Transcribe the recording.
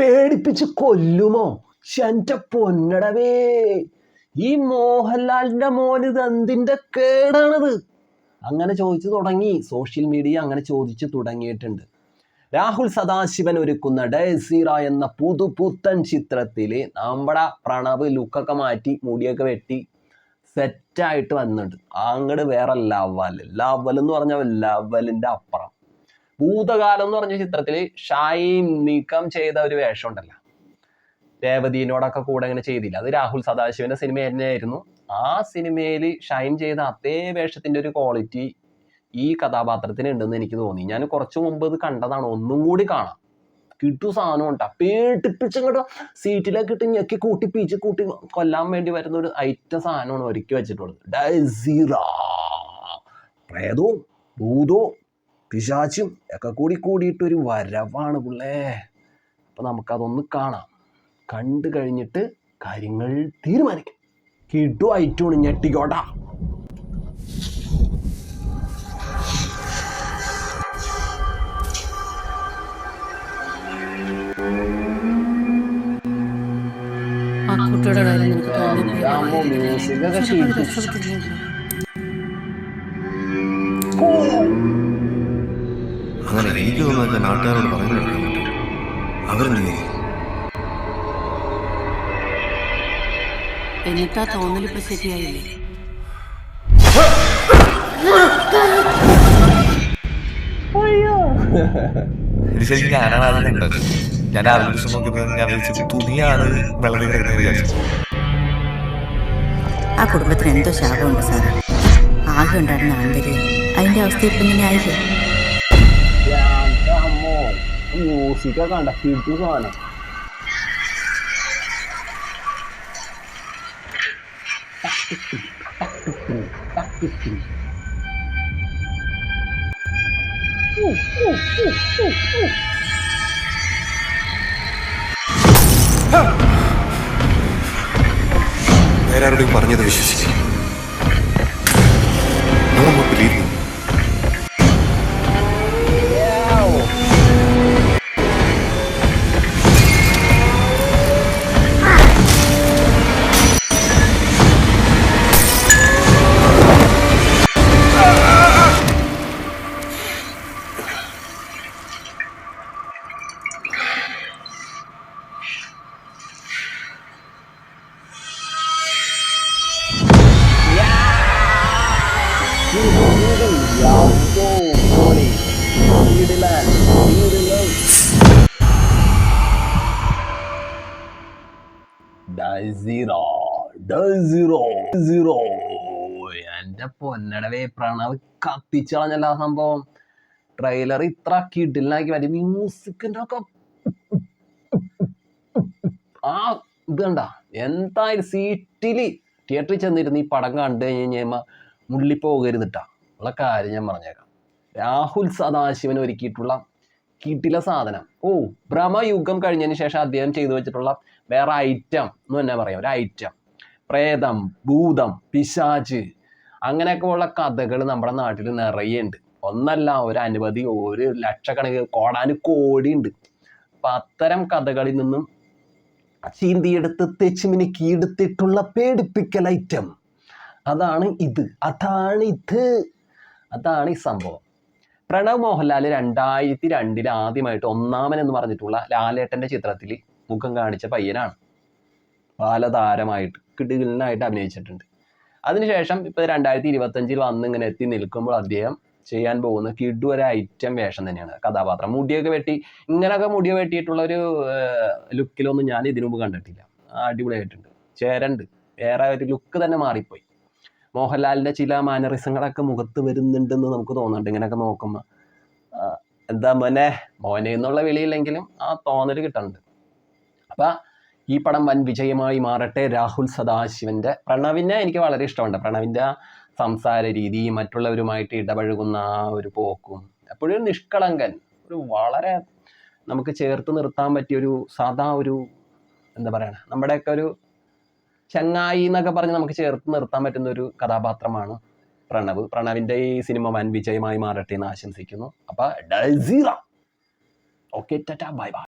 പേടിപ്പിച്ച് കൊല്ലുമോ? എന്റെ പൊന്നടവേ ഈ മോഹൻലാലിന്റെ മോൻ ഇത് എന്തിന്റെ കേടാണത്? അങ്ങനെ ചോദിച്ചു തുടങ്ങി. സോഷ്യൽ മീഡിയ അങ്ങനെ ചോദിച്ചു തുടങ്ങിയിട്ടുണ്ട്. രാഹുൽ സദാശിവൻ ഒരുക്കുന്ന ഡയസീറ എന്ന പുതുപുത്തൻ ചിത്രത്തിൽ നമ്മുടെ പ്രണവ് ലുക്കൊക്കെ മാറ്റി മുടിയൊക്കെ വെട്ടി സെറ്റായിട്ട് വന്നിട്ടുണ്ട്. അങ്ങോട്ട് വേറെ ലവൽ ലവൽ എന്ന് പറഞ്ഞാൽ ലവലിന്റെ അപ്പുറം. ഭൂതകാലം എന്ന് പറഞ്ഞ ചിത്രത്തിൽ ഷൈൻ നീക്കം ചെയ്ത ഒരു വേഷം ഉണ്ടല്ലോ. രേവതിനോടൊക്കെ കൂടെ അങ്ങനെ ചെയ്തില്ല. അത് രാഹുൽ സദാശിവന്റെ സിനിമ തന്നെയായിരുന്നു. ആ സിനിമയിൽ ഷൈൻ ചെയ്ത അതേ വേഷത്തിന്റെ ഒരു ക്വാളിറ്റി ഈ കഥാപാത്രത്തിന് ഉണ്ടെന്ന് എനിക്ക് തോന്നി. ഞാൻ കുറച്ചു മുമ്പ് ഇത് കണ്ടതാണ്. ഒന്നും കൂടി കാണാം. കിട്ടു സാധനം ഉണ്ടാ. പേട്ടിപ്പിച്ചങ്ങോട്ട് സീറ്റിലേക്ക് ഇട്ട് ഞെക്കി കൂട്ടി പീച്ച് കൂട്ടി കൊല്ലാൻ വേണ്ടി വരുന്ന ഒരു ഐറ്റ സാധനമാണ് ഒരുക്കി വെച്ചിട്ടുള്ളത്. ഡൈസീറ പ്രേതവും ഭൂതവും പിശാച്ചും ഒക്കെ കൂടി കൂടിയിട്ടൊരു വരവാണ് പിള്ളേ. അപ്പം നമുക്കതൊന്ന് കാണാം. കണ്ടു കഴിഞ്ഞിട്ട് കാര്യങ്ങൾ തീരുമാനിക്കാം. കിട്ടു ഐറ്റൂണ് ഞെട്ടിക്കോട്ടാ. ആ കുട്ടിയുടെ കാര്യം എനിക്ക് അമ്മോ, അങ്ങനെ എനിക്ക് തോന്നുന്നത് നാട്ടുകാരോട് പറഞ്ഞു കൊടുക്കാൻ പറ്റും അവരെന്ത് എന്നിട്ടാ തോന്നലിപ്പോ ശരിയായില്ലേ ഇത് ശരിക്കും ഞാനാണ് അതിനെ ഞാൻ രാവിലെ ദിവസം നോക്കിയപ്പോൾ ഞാൻ വിളിച്ചത് തുണിയാണ് വെള്ളത്തിൽ കിടക്കുന്നത് വിചാരിച്ചു. ആ കുടുംബത്തിന് എന്തോ ശാപമുണ്ട് സാറ്. ആകെ ഉണ്ടായിരുന്ന ആന്തര്യം അതിന്റെ അവസ്ഥ ഇപ്പം ഇങ്ങനെ ആയില്ലേ? മ്യൂസിക് ഒക്കെ കണ്ട? കിട്ടു സാധനം. വേറെ ആരോടും പറഞ്ഞത് വിശ്വസിക്കും. Me. സീറോ എന്റെ പൊന്നടവേ പ്രണവ് കത്തിച്ചളഞ്ഞല്ല സംഭവം. ട്രെയിലർ ഇത്ര കിടിലാക്കി വരും മ്യൂസിക്കിന്റെ ഒക്കെ ആ ഇത് കണ്ട. എന്തായാലും സീറ്റിൽ തിയേറ്ററിൽ ചെന്നിരുന്ന് ഈ പടം കണ്ടു കഴിഞ്ഞ് കഴിയുമ്പോൾ മുള്ളിപ്പോകരുതിട്ടാ ഉള്ള കാര്യം ഞാൻ പറഞ്ഞേക്കാം. രാഹുൽ സദാശിവൻ ഒരുക്കിയിട്ടുള്ള കിട്ടില സാധനം. ഓ ഭ്രമയുഗം കഴിഞ്ഞതിന് ശേഷം അദ്ദേഹം ചെയ്തു വെച്ചിട്ടുള്ള വേറെ ഐറ്റം എന്ന് തന്നെ പറയാം. ഒരു ഐറ്റം പ്രേതം ഭൂതം പിശാച് അങ്ങനെയൊക്കെ ഉള്ള കഥകൾ നമ്മുടെ നാട്ടിൽ നിറയെ ഉണ്ട്. ഒന്നല്ല ഒരു അനവധി ഒരു ലക്ഷക്കണക്കിന് കോടി ഉണ്ട്. അപ്പം അത്തരം കഥകളിൽ നിന്നും ചീന്തിയെടുത്ത് തെച്ചുമിനുക്കിയെടുത്തിട്ടുള്ള പേടിപ്പിക്കൽ ഐറ്റം അതാണ് ഇത്. അതാണ് ഇത്. അതാണ് ഈ സംഭവം. പ്രണവ് മോഹൻലാൽ രണ്ടായിരത്തി രണ്ടിൽ ആദ്യമായിട്ട് ഒന്നാമൻ എന്ന് പറഞ്ഞിട്ടുള്ള ലാലേട്ടന്റെ ചിത്രത്തിൽ മുഖം കാണിച്ച പയ്യനാണ്. ബാലതാരമായിട്ട് കിടുകിലിനായിട്ട് അഭിനയിച്ചിട്ടുണ്ട്. അതിനുശേഷം ഇപ്പോൾ രണ്ടായിരത്തി ഇരുപത്തഞ്ചിൽ വന്ന് ഇങ്ങനെ എത്തി നിൽക്കുമ്പോൾ അദ്ദേഹം ചെയ്യാൻ പോകുന്ന കിഡു ഒരു ഐറ്റം വേഷം തന്നെയാണ്. കഥാപാത്രം. മുടിയൊക്കെ വെട്ടി ഇങ്ങനെയൊക്കെ മുടിയൊക്കെ വെട്ടിയിട്ടുള്ള ഒരു ലുക്കിലൊന്നും ഞാൻ ഇതിനു മുമ്പ് കണ്ടിട്ടില്ല. അടിപൊളിയായിട്ടുണ്ട്. ചേരണ്ട്. വേറെ ഒരു ലുക്ക് തന്നെ മാറിപ്പോയി. മോഹൻലാലിന്റെ ചില മാനറിസങ്ങളൊക്കെ മുഖത്ത് വരുന്നുണ്ടെന്ന് നമുക്ക് തോന്നുന്നുണ്ട് ഇങ്ങനെയൊക്കെ നോക്കുമ്പോൾ എന്താ മോനെ? മോനെ എന്നുള്ള വിളിയില്ലെങ്കിലും ആ തോന്നൽ കിട്ടുന്നുണ്ട് അപ്പം ഈ പടം വൻ വിജയമായി മാറട്ടെ രാഹുൽ സദാശിവന്റെ പ്രണവിനെ എനിക്ക് വളരെ ഇഷ്ടമുണ്ട്. പ്രണവിന്റെ സംസാര രീതി മറ്റുള്ളവരുമായിട്ട് ഇടപഴകുന്ന ആ ഒരു പോക്കും എപ്പോഴും ഒരു നിഷ്കളങ്കൻ ഒരു വളരെ നമുക്ക് ചേർത്ത് നിർത്താൻ പറ്റിയ ഒരു സാധാ ഒരു എന്താ പറയണ നമ്മുടെയൊക്കെ ഒരു ചങ്ങായി എന്നൊക്കെ പറഞ്ഞ് നമുക്ക് ചേർത്ത് നിർത്താൻ പറ്റുന്ന ഒരു കഥാപാത്രമാണ് പ്രണവ്. പ്രണവിന്റെ ഈ സിനിമ വൻ വിജയമായി മാറട്ടെ എന്ന് ആശംസിക്കുന്നു. അപ്പൊ ഡൽസീറ. Okay tata bye bye.